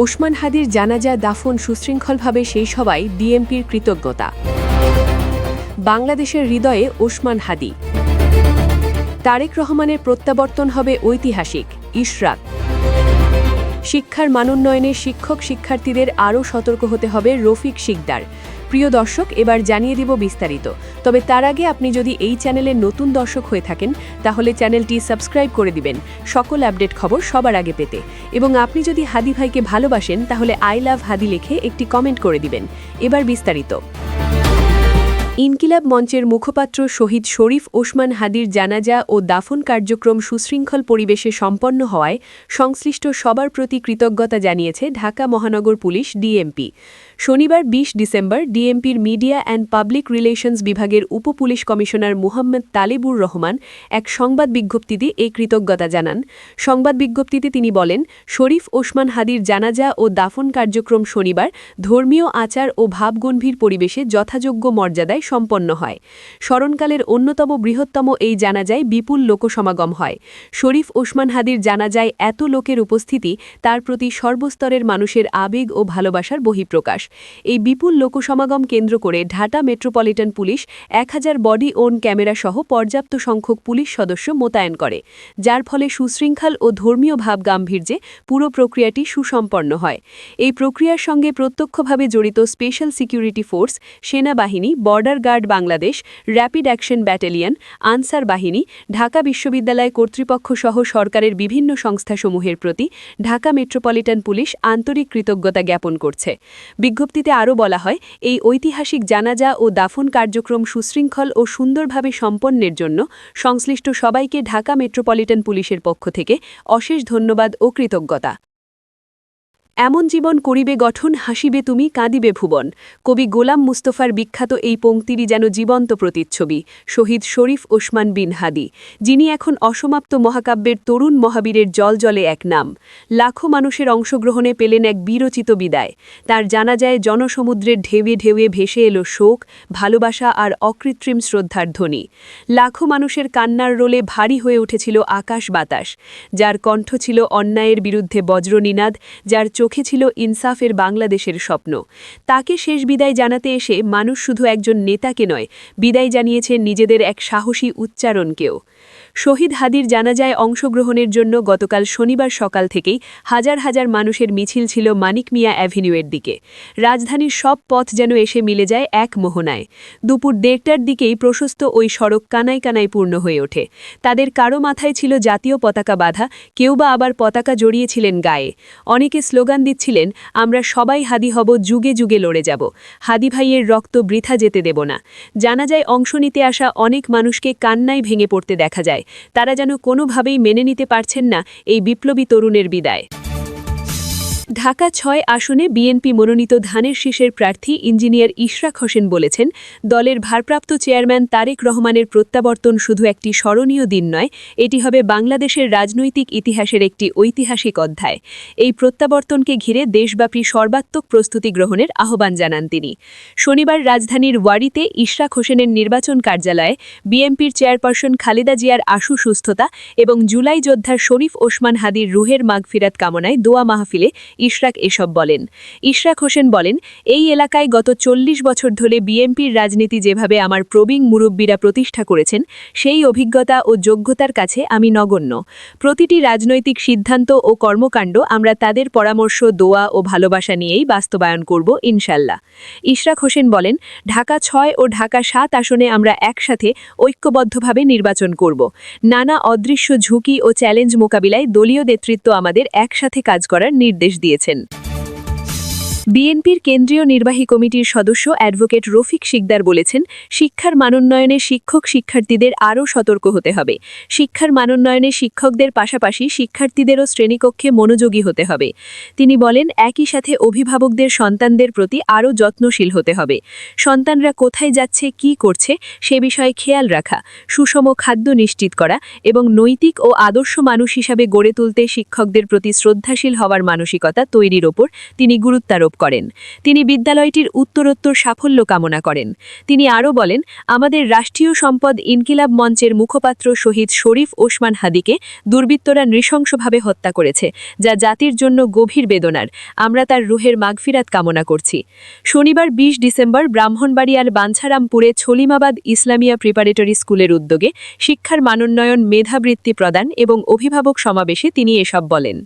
ওসমান হাদির জানাজা দাফন সুশৃঙ্খলভাবে সেই সবাই বিএনপির কৃতজ্ঞতা। বাংলাদেশের হৃদয়ে ওসমান হাদি। তারেক রহমানের প্রত্যাবর্তন হবে ঐতিহাসিক ইশরাক শিক্ষার মানোন্নয়নে শিক্ষক শিক্ষার্থীদের আরও সতর্ক হতে হবে রফিক শিকদার। প্রিয় দর্শক, এবার জানিয়ে দিব বিস্তারিত। তবে তার আগে আপনি যদি এই চ্যানেলের নতুন দর্শক হয়ে থাকেন, তাহলে চ্যানেলটি সাবস্ক্রাইব করে দিবেন। সকল আপডেট খবর সবার আগে পেতে। এবং আপনি যদি হাদি ভাইকে ভালোবাসেন, তাহলে আই লাভ হাদি লিখে একটি কমেন্ট করে দিবেন। এবার বিস্তারিত। ইনকিলাব মঞ্চের মুখপাত্র শহীদ শরীফ ওসমান হাদির জানাজা ও দাফন কার্যক্রম সুশৃঙ্খল পরিবেশে সম্পন্ন হওয়ায় সংশ্লিষ্ট সবার প্রতি কৃতজ্ঞতা জানিয়েছে ঢাকা মহানগর পুলিশ ডিএমপি। শনিবার ২০ ডিসেম্বর ডিএমপির মিডিয়া অ্যান্ড পাবলিক রিলেশনস বিভাগের উপপুলিশ কমিশনার মুহাম্মদ তালেবুর রহমান এক সংবাদ বিজ্ঞপ্তিতে এই কৃতজ্ঞতা জানান। সংবাদ বিজ্ঞপ্তিতে তিনি বলেন, শরীফ ওসমান হাদির জানাজা ও দাফন কার্যক্রম শনিবার ধর্মীয় আচার ও ভাবগম্ভীর পরিবেশে যথাযোগ্য মর্যাদায় সম্পন্ন হয়। স্মরণকালের অন্যতম বৃহত্তম এই জানাজায় বিপুল লোকসমাগম হয়। শরীফ ওসমান হাদির জানাজায় এত লোকের উপস্থিতি, তার প্রতি সর্বস্তরের মানুষের আবেগ ও ভালোবাসার বহিঃপ্রকাশ। এই বিপুল লোকসমাগম কেন্দ্র করে ঢাটা মেট্রোপলিটন পুলিশ এক হাজার বডি ওন ক্যামেরা সহ পর্যাপ্ত সংখ্যক পুলিশ সদস্য মোতায়েন করে, যার ফলে সুশৃঙ্খল ও ধর্মীয় ভাব গাম্ভীর্যে পুরো প্রক্রিয়াটি সুসম্পন্ন হয়। এই প্রক্রিয়ার সঙ্গে প্রত্যক্ষভাবে জড়িত স্পেশাল সিকিউরিটি ফোর্স, সেনাবাহিনী, border guard Bangladesh, rapid action battalion, Ansar বাহিনী, ঢাকা বিশ্ববিদ্যালয় কর্তৃপক্ষ সহ সরকারের বিভিন্ন সংস্থাসমূহের প্রতি ঢাকা মেট্রোপলিটন পুলিশ আন্তরিক কৃতজ্ঞতা জ্ঞাপন করছে। বিজ্ঞপ্তিতে আরও বলা হয়, এই ঐতিহাসিক জানাজা ও দাফন কার্যক্রম সুশৃঙ্খল ও সুন্দরভাবে সম্পন্নের জন্য সংশ্লিষ্ট সবাইকে ঢাকা মেট্রোপলিটন পুলিশের পক্ষ থেকে অশেষ ধন্যবাদ ও কৃতজ্ঞতা। এমন জীবন করিবে গঠন, হাসিবে তুমি, কাঁদিবে ভুবন। কবি গোলাম মুস্তফার বিখ্যাত এই পংক্তিরই যেন জীবন্ত প্রতিচ্ছবি, শহীদ শরীফ ওসমান বিন হাদি, যিনি এখন অসমাপ্ত মহাকাব্যের তরুণ মহাবীরের জলজলে এক নাম। লাখো মানুষের অংশগ্রহণে পেলেন এক বিরচিত বিদায়। তার জানা যায়, জনসমুদ্রের ঢেউয়ে ঢেউয়ে ভেসে এলো শোক, ভালোবাসা আর অকৃত্রিম শ্রদ্ধার ধ্বনি। লাখো মানুষের কান্নার রোলে ভারী হয়ে উঠেছিল আকাশ বাতাস, যার কণ্ঠ ছিল অন্যায়ের বিরুদ্ধে বজ্রনিনাদ, যার চোখে ছিল ইনসাফের বাংলাদেশের স্বপ্ন। তাকে শেষ বিদায় জানাতে এসে মানুষ শুধু একজন নেতাকে নয়, বিদায় জানিয়েছে নিজেদের এক সাহসী উচ্চারণকেও। শহীদ হাদির জানাজায় অংশগ্রহণের জন্য গতকাল শনিবার সকাল থেকেই হাজার হাজার মানুষের মিছিল ছিল মানিক মিয়া অ্যাভিনিউয়ের দিকে। রাজধানীর সব পথ যেন এসে মিলে যায় এক মোহনায়। দুপুর দেড়টার দিকেই প্রশস্ত ওই সড়ক কানায় কানায় পূর্ণ হয়ে ওঠে। তাদের কারও মাথায় ছিল জাতীয় পতাকা বাঁধা, কেউ বা আবার পতাকা জড়িয়েছিলেন গায়ে। অনেকে স্লোগান দিচ্ছিলেন, আমরা সবাই হাদি হব, যুগে যুগে লড়ে যাব। হাদি ভাইয়ের রক্ত বৃথা যেতে দেব না। জানা যায় অংশ নিতে আসা অনেক মানুষকে কান্নায় ভেঙে পড়তে দেখা যায়। তারা যেন কোনোভাবেই মেনে নিতে পারছেন না এই বিপ্লবী তরুণের বিদায়। ঢাকা ছয় আসনে বিএনপি মনোনীত ধানের শীষের প্রার্থী ইঞ্জিনিয়ার ইশরাক হোসেন বলেছেন, দলের ভারপ্রাপ্ত চেয়ারম্যান তারেক রহমানের প্রত্যাবর্তন শুধু একটি স্মরণীয় দিন নয়, এটি হবে বাংলাদেশের রাজনৈতিক ইতিহাসের একটি ঐতিহাসিক অধ্যায়। এই প্রত্যাবর্তনকে ঘিরে দেশব্যাপী সর্বাত্মক প্রস্তুতি গ্রহণের আহ্বান জানান তিনি। শনিবার রাজধানীর ওয়ারিতে ইশরাক হোসেনের নির্বাচন কার্যালয়ে বিএনপির চেয়ারপারসন খালেদা জিয়ার আশু সুস্থতা এবং জুলাই যোদ্ধার শরীফ ওসমান হাদির রুহের মাগফিরাত কামনায় দোয়া মাহফিলে ইশরাক এসব বলেন। ইশরাক হোসেন বলেন, এই এলাকায় গত চল্লিশ বছর ধরে বিএনপির রাজনীতি যেভাবে আমার প্রবীণ মুরব্বীরা প্রতিষ্ঠা করেছেন, সেই অভিজ্ঞতা ও যোগ্যতার কাছে আমি নগণ্য। প্রতিটি রাজনৈতিক সিদ্ধান্ত ও কর্মকাণ্ড আমরা তাদের পরামর্শ, দোয়া ও ভালোবাসা নিয়েই বাস্তবায়ন করব, ইনশাল্লাহ। ইশরাক হোসেন বলেন, ঢাকা ছয় ও ঢাকা সাত আসনে আমরা একসাথে ঐক্যবদ্ধভাবে নির্বাচন করব। নানা অদৃশ্য ঝুঁকি ও চ্যালেঞ্জ মোকাবিলায় দলীয় নেতৃত্ব আমাদের একসাথে কাজ করার নির্দেশ দিয়েছেন। বিএনপির কেন্দ্রীয় নির্বাহী কমিটির সদস্য অ্যাডভোকেট রফিক শিকদার বলেছেন, শিক্ষার মানোন্নয়নে শিক্ষক শিক্ষার্থীদের আরও সতর্ক হতে হবে। শিক্ষার মানোন্নয়নে শিক্ষকদের পাশাপাশি শিক্ষার্থীদেরও শ্রেণীকক্ষে মনোযোগী হতে হবে। তিনি বলেন, একই সাথে অভিভাবকদের সন্তানদের প্রতি আরও যত্নশীল হতে হবে। সন্তানরা কোথায় যাচ্ছে, কি করছে, সে বিষয়ে খেয়াল রাখা, সুষম খাদ্য নিশ্চিত করা এবং নৈতিক ও আদর্শ মানুষ হিসাবে গড়ে তুলতে শিক্ষকদের প্রতি শ্রদ্ধাশীল হওয়ার মানসিকতা তৈরির ওপর তিনি গুরুত্বারোপ আরোপ করেন। তিনি বিদ্যালয়টির উত্তরোত্তর সাফল্য কামনা করেন। তিনি আরও বলেন, আমাদের রাষ্ট্রীয় সম্পদ ইনকিলাব মঞ্চের মুখপাত্র শহীদ শরীফ ওসমান হাদিকে দুর্বৃত্তরা নৃশংসভাবে হত্যা করেছে, যা জাতির জন্য গভীর বেদনার। আমরা তার রুহের মাগফিরাত কামনা করছি। শনিবার ২০ ডিসেম্বর ব্রাহ্মণবাড়িয়ার বাঞ্ছারামপুরে ছলিমাবাদ ইসলামিয়া প্রিপারেটরি স্কুলের উদ্যোগে শিক্ষার মানোন্নয়ন মেধাবৃত্তি প্রদান এবং অভিভাবক সমাবেশে তিনি এসব বলেন।